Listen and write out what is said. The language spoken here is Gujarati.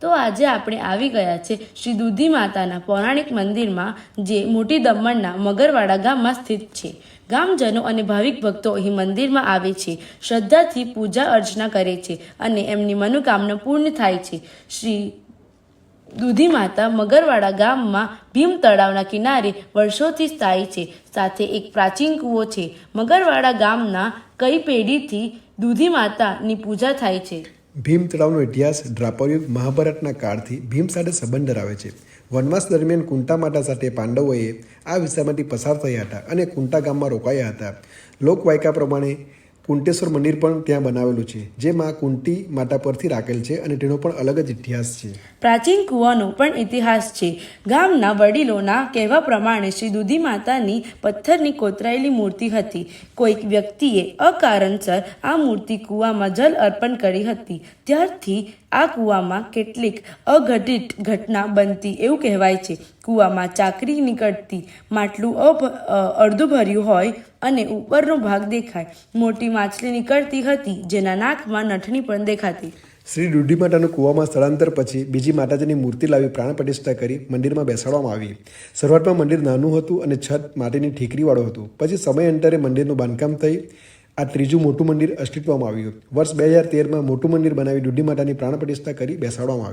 તો આજે આપણે આવી ગયા છે શ્રી દૂધી માતાના પૌરાણિક મંદિરમાં, જે મોટી દમણના મગરવાડા ગામમાં સ્થિત છે. ગામજનો અને ભાવિક ભક્તો અહીં મંદિરમાં આવે છે, શ્રદ્ધાથી પૂજા અર્ચના કરે છે અને એમની મનોકામના પૂર્ણ થાય છે. શ્રી દૂધી માતા મગરવાડા ગામમાં ભીમ તળાવના કિનારે વર્ષોથી સ્થાયી છે, સાથે એક પ્રાચીન કૂવો છે. મગરવાડા ગામના કઈ પેઢીથી દૂધી માતાની પૂજા થાય છે? ભીમ તળાવનો ઇતિહાસ ડ્રાપરયુગ મહાભારતના કાળથી ભીમ સાથે સંબંધ ધરાવે છે. વનવાસ દરમિયાન કુંટા માતા સાથે પાંડવોએ આ વિસ્તારમાંથી પસાર થયા હતા અને કુંટા ગામમાં રોકાયા હતા. લોકવાયકા પ્રમાણે કુંટેશ્વર મંદિર પણ ત્યાં બનાવેલું છે, જે માં કુંટી માતા પરથી રાખેલ છે અને તેનો પણ અલગ જ ઇતિહાસ છે. પ્રાચીન કૂવાનો પણ ઇતિહાસ છે. ગામના વડીલોના કહેવા પ્રમાણે શ્રી દૂધી માતાની પથ્થરની કોતરાયેલી મૂર્તિ હતી. કોઈક વ્યક્તિએ અકારણસર આ મૂર્તિ કૂવામાં જલ અર્પણ કરી હતી. ત્યારથી આ કૂવામાં કેટલીક અઘટિત ઘટના બનતી એવું કહેવાય છે. કૂવામાં ચાકરી નીકળતી માટલું અભ અડધું ભર્યું હોય અને ઉપરનો ભાગ દેખાય. મોટી માછલી નીકળતી હતી, જેના નાકમાં નઠણી પણ દેખાતી. શ્રી રૂઢી માતાનું કૂવામાં સ્થળાંતર પછી બીજી માતાજીની મૂર્તિ લાવી પ્રાણ પ્રતિષ્ઠા કરી મંદિરમાં બેસાડવામાં આવી. શરૂઆતમાં મંદિર નાનું હતું અને છત માટીની ઠીકરીવાળું હતું. પછી સમય અંતરે મંદિરનું બાંધકામ થઈ. આ ત્રીજું મોટું મંદિર અસ્તિત્વમાં આવ્યું. વર્ષ બે હજાર તેરમાં મોટું મંદિર બનાવી દુઢી માતાની પ્રાણ પ્રતિષ્ઠા કરી બેસાડવામાં આવી.